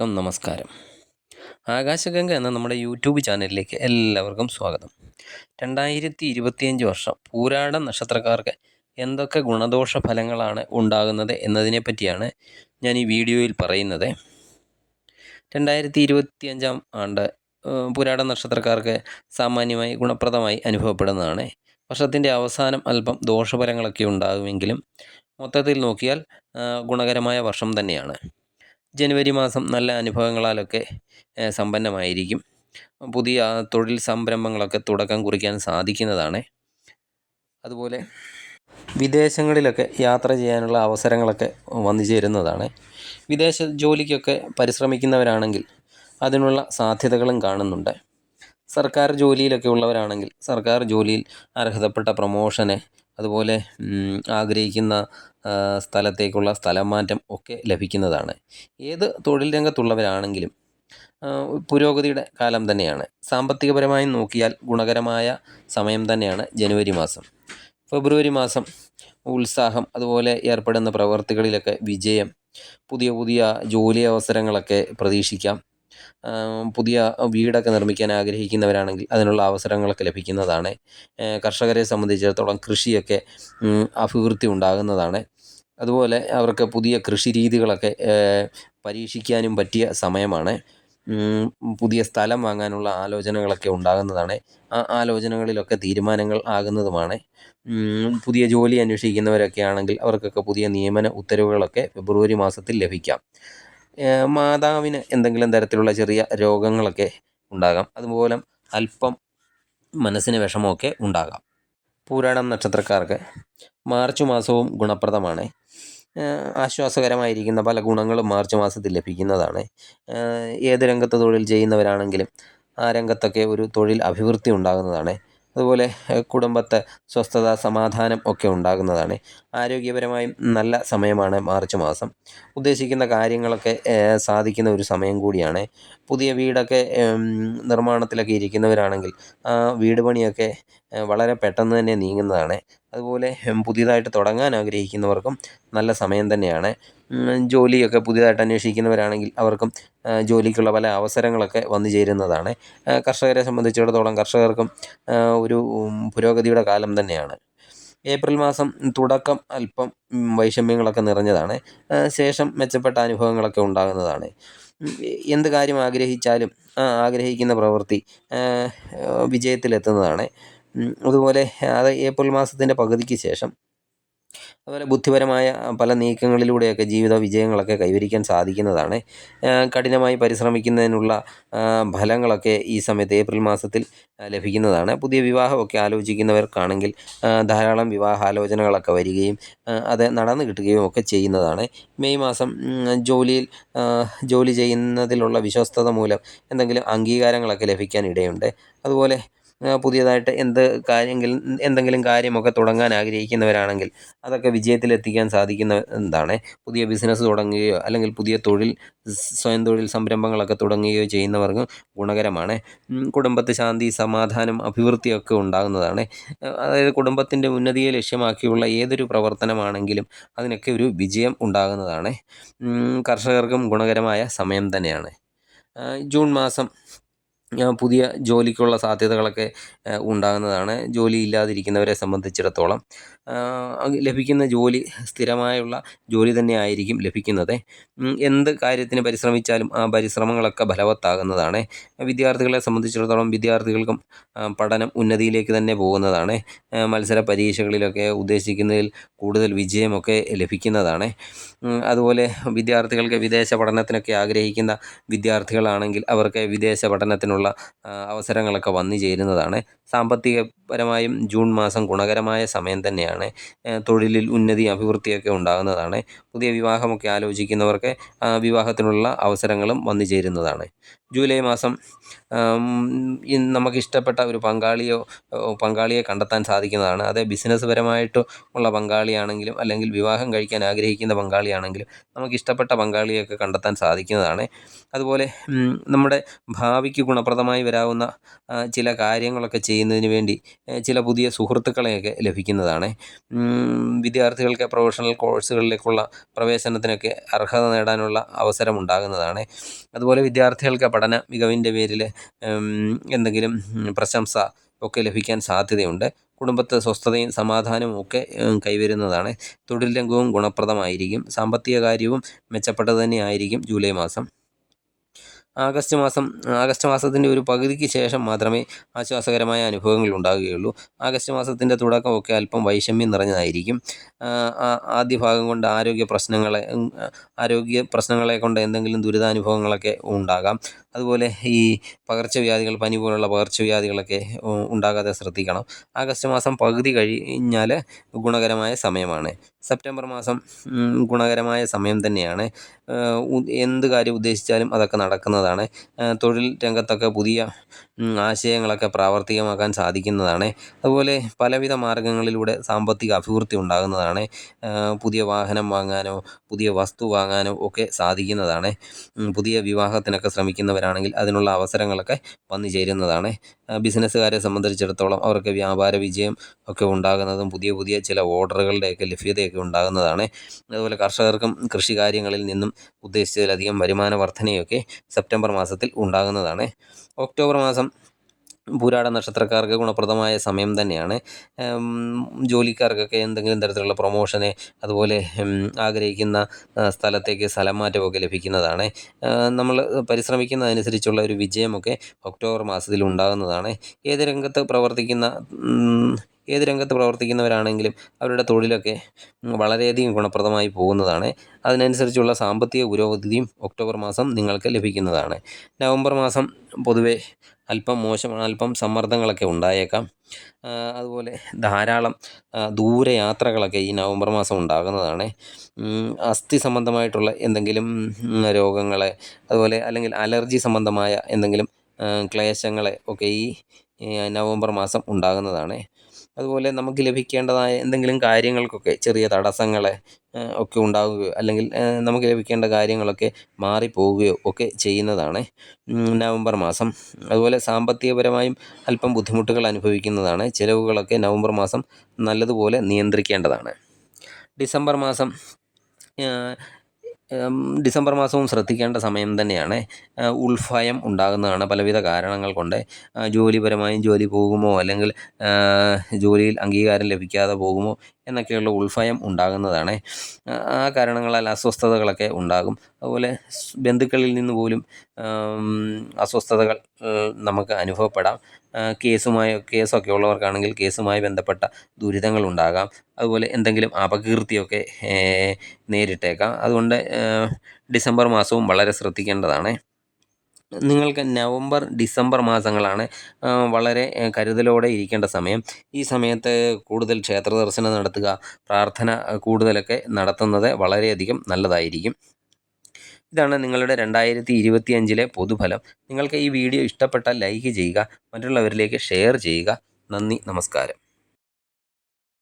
എല്ലാവർക്കും നമസ്കാരം. ആകാശഗംഗ എന്ന നമ്മുടെ യൂട്യൂബ് ചാനലിലേക്ക് എല്ലാവർക്കും സ്വാഗതം. രണ്ടായിരത്തി ഇരുപത്തിയഞ്ച് വർഷം പൂരാട നക്ഷത്രക്കാർക്ക് എന്തൊക്കെ ഗുണദോഷ ഫലങ്ങളാണ് ഉണ്ടാകുന്നത് എന്നതിനെ പറ്റിയാണ് ഞാൻ ഈ വീഡിയോയിൽ പറയുന്നത്. രണ്ടായിരത്തി ഇരുപത്തിയഞ്ചാം ആണ്ട് പൂരാട നക്ഷത്രക്കാർക്ക് സാമാന്യമായി ഗുണപ്രദമായി അനുഭവപ്പെടുന്നതാണ്. വർഷത്തിന്റെ അവസാനം അല്പം ദോഷഫലങ്ങളൊക്കെ ഉണ്ടാകുമെങ്കിലും മൊത്തത്തിൽ നോക്കിയാൽ ഗുണകരമായ വർഷം തന്നെയാണ്. ജനുവരി മാസം നല്ല അനുഭവങ്ങളാലൊക്കെ സമ്പന്നമായിരിക്കും. പുതിയ തൊഴിൽ സംരംഭങ്ങളൊക്കെ തുടക്കം കുറിക്കാൻ സാധിക്കുന്നതാണ്. അതുപോലെ വിദേശങ്ങളിലൊക്കെ യാത്ര ചെയ്യാനുള്ള അവസരങ്ങളൊക്കെ വന്നു ചേരുന്നതാണ്. വിദേശ ജോലിക്കൊക്കെ പരിശ്രമിക്കുന്നവരാണെങ്കിൽ അതിനുള്ള സാധ്യതകളും കാണുന്നുണ്ട്. സർക്കാർ ജോലിയിലൊക്കെ ഉള്ളവരാണെങ്കിൽ സർക്കാർ ജോലിയിൽ അർഹതപ്പെട്ട പ്രൊമോഷന് അതുപോലെ ആഗ്രഹിക്കുന്ന സ്ഥലത്തേക്കുള്ള സ്ഥലം മാറ്റം ഒക്കെ ലഭിക്കുന്നതാണ്. ഏത് തൊഴിൽ രംഗത്തുള്ളവരാണെങ്കിലും പുരോഗതിയുടെ കാലം തന്നെയാണ്. സാമ്പത്തികപരമായി നോക്കിയാൽ ഗുണകരമായ സമയം തന്നെയാണ് ജനുവരി മാസം. ഫെബ്രുവരി മാസം ഉത്സാഹം അതുപോലെ ഏർപ്പെടുന്ന പ്രവർത്തികളിലൊക്കെ വിജയം പുതിയ പുതിയ ജോലി അവസരങ്ങളൊക്കെ പ്രതീക്ഷിക്കാം. പുതിയ വീടൊക്കെ നിർമ്മിക്കാൻ ആഗ്രഹിക്കുന്നവരാണെങ്കിൽ അതിനുള്ള അവസരങ്ങളൊക്കെ ലഭിക്കുന്നതാണ്. കർഷകരെ സംബന്ധിച്ചിടത്തോളം കൃഷിയൊക്കെ അഭിവൃദ്ധി ഉണ്ടാകുന്നതാണ്. അതുപോലെ അവർക്ക് പുതിയ കൃഷി രീതികളൊക്കെ പരീക്ഷിക്കാനും പറ്റിയ സമയമാണ്. പുതിയ സ്ഥലം വാങ്ങാനുള്ള ആലോചനകളൊക്കെ ഉണ്ടാകുന്നതാണ്. ആ ആലോചനകളിലൊക്കെ തീരുമാനങ്ങൾ ആകുന്നതുമാണ്. പുതിയ ജോലി അന്വേഷിക്കുന്നവരൊക്കെ ആണെങ്കിൽ അവർക്കൊക്കെ പുതിയ നിയമന ഉത്തരവുകളൊക്കെ ഫെബ്രുവരി മാസത്തിൽ ലഭിക്കാം. മാതാവിന് എന്തെങ്കിലും തരത്തിലുള്ള ചെറിയ രോഗങ്ങളൊക്കെ ഉണ്ടാകാം. അതുപോലെ അല്പം മനസ്സിന് വിഷമമൊക്കെ ഉണ്ടാകാം. പൂരാടം നക്ഷത്രക്കാർക്ക് മാർച്ച് മാസവും ഗുണപ്രദമാണ്. ആശ്വാസകരമായിരിക്കുന്ന പല ഗുണങ്ങളും മാർച്ച് മാസത്തിൽ ലഭിക്കുന്നതാണ്. ഏത് രംഗത്ത് തൊഴിൽ ചെയ്യുന്നവരാണെങ്കിലും ആ രംഗത്തൊക്കെ ഒരു തൊഴിൽ അഭിവൃദ്ധി ഉണ്ടാകുന്നതാണ്. അതുപോലെ കുടുംബത്തെ സ്വസ്ഥത സമാധാനം ഒക്കെ ഉണ്ടാകുന്നതാണ്. ആരോഗ്യപരമായും നല്ല സമയമാണ് മാർച്ച് മാസം. ഉദ്ദേശിക്കുന്ന കാര്യങ്ങളൊക്കെ സാധിക്കുന്ന ഒരു സമയം കൂടിയാണ്. പുതിയ വീടൊക്കെ നിർമ്മാണത്തിലൊക്കെ ഇരിക്കുന്നവരാണെങ്കിൽ ആ വീട് പണിയൊക്കെ വളരെ പെട്ടെന്ന് തന്നെ നീങ്ങുന്നതാണ്. അതുപോലെ പുതിയതായിട്ട് തുടങ്ങാൻ ആഗ്രഹിക്കുന്നവർക്കും നല്ല സമയം തന്നെയാണ്. ജോലിയൊക്കെ പുതിയതായിട്ട് അന്വേഷിക്കുന്നവരാണെങ്കിൽ അവർക്കും ജോലിക്കുള്ള പല അവസരങ്ങളൊക്കെ വന്നു ചേരുന്നതാണ്. കർഷകരെ സംബന്ധിച്ചിടത്തോളം കർഷകർക്കും ഒരു പുരോഗതിയുടെ കാലം തന്നെയാണ്. ഏപ്രിൽ മാസം തുടക്കം അല്പം വൈഷമ്യങ്ങളൊക്കെ നിറഞ്ഞതാണ്. ശേഷം മെച്ചപ്പെട്ട അനുഭവങ്ങളൊക്കെ ഉണ്ടാകുന്നതാണ്. എന്ത് കാര്യം ആഗ്രഹിച്ചാലും ആഗ്രഹിക്കുന്ന പ്രവൃത്തി വിജയത്തിലെത്തുന്നതാണ്. അതുപോലെ അത് ഏപ്രിൽ മാസത്തിന്റെ പകുതിക്ക് ശേഷം അതുപോലെ ബുദ്ധിപരമായ പല നീക്കങ്ങളിലൂടെയൊക്കെ ജീവിത വിജയങ്ങളൊക്കെ കൈവരിക്കാൻ സാധിക്കുന്നതാണ്. കഠിനമായി പരിശ്രമിക്കുന്നതിനുള്ള ഫലങ്ങളൊക്കെ ഈ സമയത്ത് ഏപ്രിൽ മാസത്തിൽ ലഭിക്കുന്നതാണ്. പുതിയ വിവാഹമൊക്കെ ആലോചിക്കുന്നവർക്കാണെങ്കിൽ ധാരാളം വിവാഹാലോചനകളൊക്കെ വരികയും അത് നടന്നു കിട്ടുകയും ഒക്കെ ചെയ്യുന്നതാണ്. മെയ് മാസം ജോലിയിൽ ജോലി ചെയ്യുന്നതിലുള്ള വിശ്വസ്തത മൂലം എന്തെങ്കിലും അംഗീകാരങ്ങളൊക്കെ ലഭിക്കാൻ ഇടയുണ്ട്. അതുപോലെ പുതിയതായിട്ട് എന്ത് കാര്യമെങ്കിലും എന്തെങ്കിലും കാര്യമൊക്കെ തുടങ്ങാൻ ആഗ്രഹിക്കുന്നവരാണെങ്കിൽ അതൊക്കെ വിജയത്തിലെത്തിക്കാൻ സാധിക്കുന്ന എന്താണ്? പുതിയ ബിസിനസ് തുടങ്ങുകയോ അല്ലെങ്കിൽ പുതിയ തൊഴിൽ സ്വയം തൊഴിൽ സംരംഭങ്ങളൊക്കെ തുടങ്ങുകയോ ചെയ്യുന്നവർക്ക് ഗുണകരമാണ്. കുടുംബത്തെ ശാന്തി സമാധാനം അഭിവൃദ്ധിയൊക്കെ ഉണ്ടാകുന്നതാണ്. അതായത് കുടുംബത്തിന്റെ ഉന്നതിയെ ലക്ഷ്യമാക്കിയുള്ള ഏതൊരു പ്രവർത്തനമാണെങ്കിലും അതിനൊക്കെ ഒരു വിജയം ഉണ്ടാകുന്നതാണ്. കർഷകർക്കും ഗുണകരമായ സമയം തന്നെയാണ്. ജൂൺ മാസം പുതിയ ജോലിക്കുള്ള സാധ്യതകളൊക്കെ ഉണ്ടാകുന്നതാണ്. ജോലി ഇല്ലാതിരിക്കുന്നവരെ സംബന്ധിച്ചിടത്തോളം ലഭിക്കുന്ന ജോലി സ്ഥിരമായുള്ള ജോലി തന്നെ ആയിരിക്കും ലഭിക്കുന്നത്. എന്ത് കാര്യത്തിന് പരിശ്രമിച്ചാലും ആ പരിശ്രമങ്ങളൊക്കെ ഫലവത്താകുന്നതാണ്. വിദ്യാർത്ഥികളെ സംബന്ധിച്ചിടത്തോളം വിദ്യാർത്ഥികൾക്കും പഠനം ഉന്നതിയിലേക്ക് തന്നെ പോകുന്നതാണ്. മത്സര പരീക്ഷകളിലൊക്കെ ഉദ്ദേശിക്കുന്നതിൽ കൂടുതൽ വിജയമൊക്കെ ലഭിക്കുന്നതാണ്. അതുപോലെ വിദ്യാർത്ഥികൾക്ക് വിദേശ പഠനത്തിനൊക്കെ ആഗ്രഹിക്കുന്ന വിദ്യാർത്ഥികളാണെങ്കിൽ അവർക്ക് വിദേശ പഠനത്തിനുള്ള അവസരങ്ങളൊക്കെ വന്നു ചേരുന്നതാണ്. സാമ്പത്തികപരമായും ജൂൺ മാസം ഗുണകരമായ സമയം തന്നെയാണ് തൊഴിലിൽ ഉന്നതി അഭിവൃദ്ധിയൊക്കെ ഉണ്ടാകുന്നതാണ്. പുതിയ വിവാഹമൊക്കെ ആലോചിക്കുന്നവർക്ക് വിവാഹത്തിനുള്ള അവസരങ്ങളും വന്നു ചേരുന്നതാണ്. ജൂലൈ മാസം നമുക്കിഷ്ടപ്പെട്ട ഒരു പങ്കാളിയോ പങ്കാളിയെ കണ്ടെത്താൻ സാധിക്കുന്നതാണ്. അത് ബിസിനസ് പരമായിട്ട് ഉള്ള പങ്കാളിയാണെങ്കിലും അല്ലെങ്കിൽ വിവാഹം കഴിക്കാൻ ആഗ്രഹിക്കുന്ന പങ്കാളിയാണെങ്കിലും നമുക്കിഷ്ടപ്പെട്ട പങ്കാളിയൊക്കെ കണ്ടെത്താൻ സാധിക്കുന്നതാണ്. അതുപോലെ നമ്മുടെ ഭാവിക്ക് ഗുണപ്രദ ഗുണപ്രദമായി വരാവുന്ന ചില കാര്യങ്ങളൊക്കെ ചെയ്യുന്നതിന് വേണ്ടി ചില പുതിയ സുഹൃത്തുക്കളെയൊക്കെ ലഭിക്കുന്നതാണ്. വിദ്യാർത്ഥികൾക്ക് പ്രൊഫഷണൽ കോഴ്സുകളിലേക്കുള്ള പ്രവേശനത്തിനൊക്കെ അർഹത നേടാനുള്ള അവസരം ഉണ്ടാകുന്നതാണ്. അതുപോലെ വിദ്യാർത്ഥികൾക്ക് പഠന മികവിന്റെ പേരിൽ എന്തെങ്കിലും പ്രശംസ ഒക്കെ ലഭിക്കാൻ സാധ്യതയുണ്ട്. കുടുംബത്തെ സ്വസ്ഥതയും സമാധാനവും ഒക്കെ കൈവരുന്നതാണ്. തൊഴിൽ രംഗവും ഗുണപ്രദമായിരിക്കും. സാമ്പത്തിക കാര്യവും മെച്ചപ്പെട്ടത് തന്നെയായിരിക്കും ജൂലൈ മാസം. ആഗസ്റ്റ് മാസം ആഗസ്റ്റ് മാസത്തിന്റെ ഒരു പകുതിക്ക് ശേഷം മാത്രമേ ആശ്വാസകരമായ അനുഭവങ്ങൾ ഉണ്ടാകുകയുള്ളൂ. ആഗസ്റ്റ് മാസത്തിന്റെ തുടക്കമൊക്കെ അല്പം വൈഷമ്യം നിറഞ്ഞതായിരിക്കും. ആദ്യ ഭാഗം കൊണ്ട് ആരോഗ്യ പ്രശ്നങ്ങളെ ആരോഗ്യ പ്രശ്നങ്ങളെ കൊണ്ട് എന്തെങ്കിലും ദുരിതാനുഭവങ്ങളൊക്കെ ഉണ്ടാകാം. അതുപോലെ ഈ പകർച്ചവ്യാധികൾ പനി പോലുള്ള പകർച്ചവ്യാധികളൊക്കെ ഉണ്ടാകാതെ ശ്രദ്ധിക്കണം. ആഗസ്റ്റ് മാസം പകുതി കഴിഞ്ഞാൽ ഗുണകരമായ സമയമാണ്. സെപ്റ്റംബർ മാസം ഗുണകരമായ സമയം തന്നെയാണ്. എന്ത് കാര്യം ഉദ്ദേശിച്ചാലും അതൊക്കെ നടക്കുന്നതാണ്. തൊഴിൽ രംഗത്തൊക്കെ പുതിയ ആശയങ്ങളൊക്കെ പ്രാവർത്തികമാക്കാൻ സാധിക്കുന്നതാണ്. അതുപോലെ പലവിധ മാർഗങ്ങളിലൂടെ സാമ്പത്തിക അഭിവൃദ്ധി ഉണ്ടാകുന്നതാണ്. പുതിയ വാഹനം വാങ്ങാനോ പുതിയ വസ്തു വാങ്ങാനോ ഒക്കെ സാധിക്കുന്നതാണ്. പുതിയ വിവാഹത്തിനൊക്കെ ശ്രമിക്കുന്നവരാണെങ്കിൽ അതിനുള്ള അവസരങ്ങളൊക്കെ വന്നു ചേരുന്നതാണ്. ബിസിനസ്സുകാരെ സംബന്ധിച്ചിടത്തോളം അവർക്ക് വ്യാപാര വിജയം ഒക്കെ ഉണ്ടാകുന്നതും പുതിയ പുതിയ ചില ഓർഡറുകളുടെയൊക്കെ ലഭ്യതയൊക്കെ ഉണ്ടാകുന്നതാണ്. അതുപോലെ കർഷകർക്കും കൃഷി കാര്യങ്ങളിൽ നിന്നും ഉദ്ദേശിച്ചതിലധികം വരുമാന വർധനയൊക്കെ സെപ്റ്റംബർ മാസത്തിൽ ഉണ്ടാകുന്നതാണ്. ഒക്ടോബർ മാസം പൂരാട നക്ഷത്രക്കാർക്ക് ഗുണപ്രദമായ സമയം തന്നെയാണ്. ജോലിക്കാർക്കൊക്കെ എന്തെങ്കിലും തരത്തിലുള്ള പ്രൊമോഷന് അതുപോലെ ആഗ്രഹിക്കുന്ന സ്ഥലത്തേക്ക് സ്ഥലം മാറ്റമൊക്കെ ലഭിക്കുന്നതാണ് നമ്മൾ പരിശ്രമിക്കുന്നതനുസരിച്ചുള്ള ഒരു വിജയമൊക്കെ ഒക്ടോബർ മാസത്തിൽ ഉണ്ടാകുന്നതാണ്. ഏത് രംഗത്ത് പ്രവർത്തിക്കുന്ന ഏത് രംഗത്ത് പ്രവർത്തിക്കുന്നവരാണെങ്കിലും അവരുടെ തൊഴിലൊക്കെ വളരെയധികം ഗുണപ്രദമായി പോകുന്നതാണ്. അതിനനുസരിച്ചുള്ള സാമ്പത്തിക പുരോഗതിയും ഒക്ടോബർ മാസം നിങ്ങൾക്ക് ലഭിക്കുന്നതാണ്. നവംബർ മാസം പൊതുവെ അല്പം മോശമാണ് അല്പം സമ്മർദ്ദങ്ങളൊക്കെ ഉണ്ടായേക്കാം. അതുപോലെ ധാരാളം ദൂരയാത്രകളൊക്കെ ഈ നവംബർ മാസം ഉണ്ടാകുന്നതാണ്. അസ്ഥി സംബന്ധമായിട്ടുള്ള എന്തെങ്കിലും രോഗങ്ങളെ അതുപോലെ അല്ലെങ്കിൽ അലർജി സംബന്ധമായ എന്തെങ്കിലും ക്ലേശങ്ങളെ ഒക്കെ ഈ നവംബർ മാസം ഉണ്ടാകുന്നതാണ്. അതുപോലെ നമുക്ക് ലഭിക്കേണ്ടതായ എന്തെങ്കിലും കാര്യങ്ങൾക്കൊക്കെ ചെറിയ തടസ്സങ്ങൾ ഒക്കെ ഉണ്ടാവുകയോ അല്ലെങ്കിൽ നമുക്ക് ലഭിക്കേണ്ട കാര്യങ്ങളൊക്കെ മാറിപ്പോവുകയോ ഒക്കെ ചെയ്യുന്നതാണ് നവംബർ മാസം. അതുപോലെ സാമ്പത്തികപരമായും അല്പം ബുദ്ധിമുട്ടുകൾ അനുഭവിക്കുന്നതാണ്. ചിലവുകളൊക്കെ നവംബർ മാസം നല്ലതുപോലെ നിയന്ത്രിക്കേണ്ടതാണ്. ഡിസംബർ മാസം ഡിസംബർ മാസവും ശ്രദ്ധിക്കേണ്ട സമയം തന്നെയാണ്. ഉൾഭയം ഉണ്ടാകുന്നതാണ് പലവിധ കാരണങ്ങൾ കൊണ്ട്. ജോലിപരമായും ജോലി പോകുമോ അല്ലെങ്കിൽ ജോലിയിൽ അംഗീകാരം ലഭിക്കാതെ പോകുമോ എന്നൊക്കെയുള്ള ഉൾഭയം ഉണ്ടാകുന്നതാണ്. ആ, കാരണങ്ങളാൽ അസ്വസ്ഥതകളൊക്കെ ഉണ്ടാകും. അതുപോലെ ബന്ധുക്കളിൽ നിന്ന് പോലും അസ്വസ്ഥതകൾ നമുക്ക് അനുഭവപ്പെടാം. കേസുമായി കേസൊക്കെ ഉള്ളവർക്കാണെങ്കിൽ കേസുമായി ബന്ധപ്പെട്ട ദുരിതങ്ങൾ ഉണ്ടാകാം. അതുപോലെ എന്തെങ്കിലും അപകീർത്തിയൊക്കെ നേരിട്ടേക്കാം. അതുകൊണ്ട് ഡിസംബർ മാസവും വളരെ ശ്രദ്ധിക്കേണ്ടതാണ്. നിങ്ങൾക്ക് നവംബർ ഡിസംബർ മാസങ്ങളാണ് വളരെ കരുതലോടെ ഇരിക്കേണ്ട സമയം. ഈ സമയത്ത് കൂടുതൽ ക്ഷേത്ര ദർശനം നടത്തുക പ്രാർത്ഥന കൂടുതലൊക്കെ നടത്തുന്നത് വളരെയധികം നല്ലതായിരിക്കും. ഇതാണ് നിങ്ങളുടെ രണ്ടായിരത്തി ഇരുപത്തി അഞ്ചിലെ പൊതുഫലം. നിങ്ങൾക്ക് ഈ വീഡിയോ ഇഷ്ടപ്പെട്ടാൽ ലൈക്ക് ചെയ്യുക മറ്റുള്ളവരിലേക്ക് ഷെയർ ചെയ്യുക. നന്ദി നമസ്കാരം.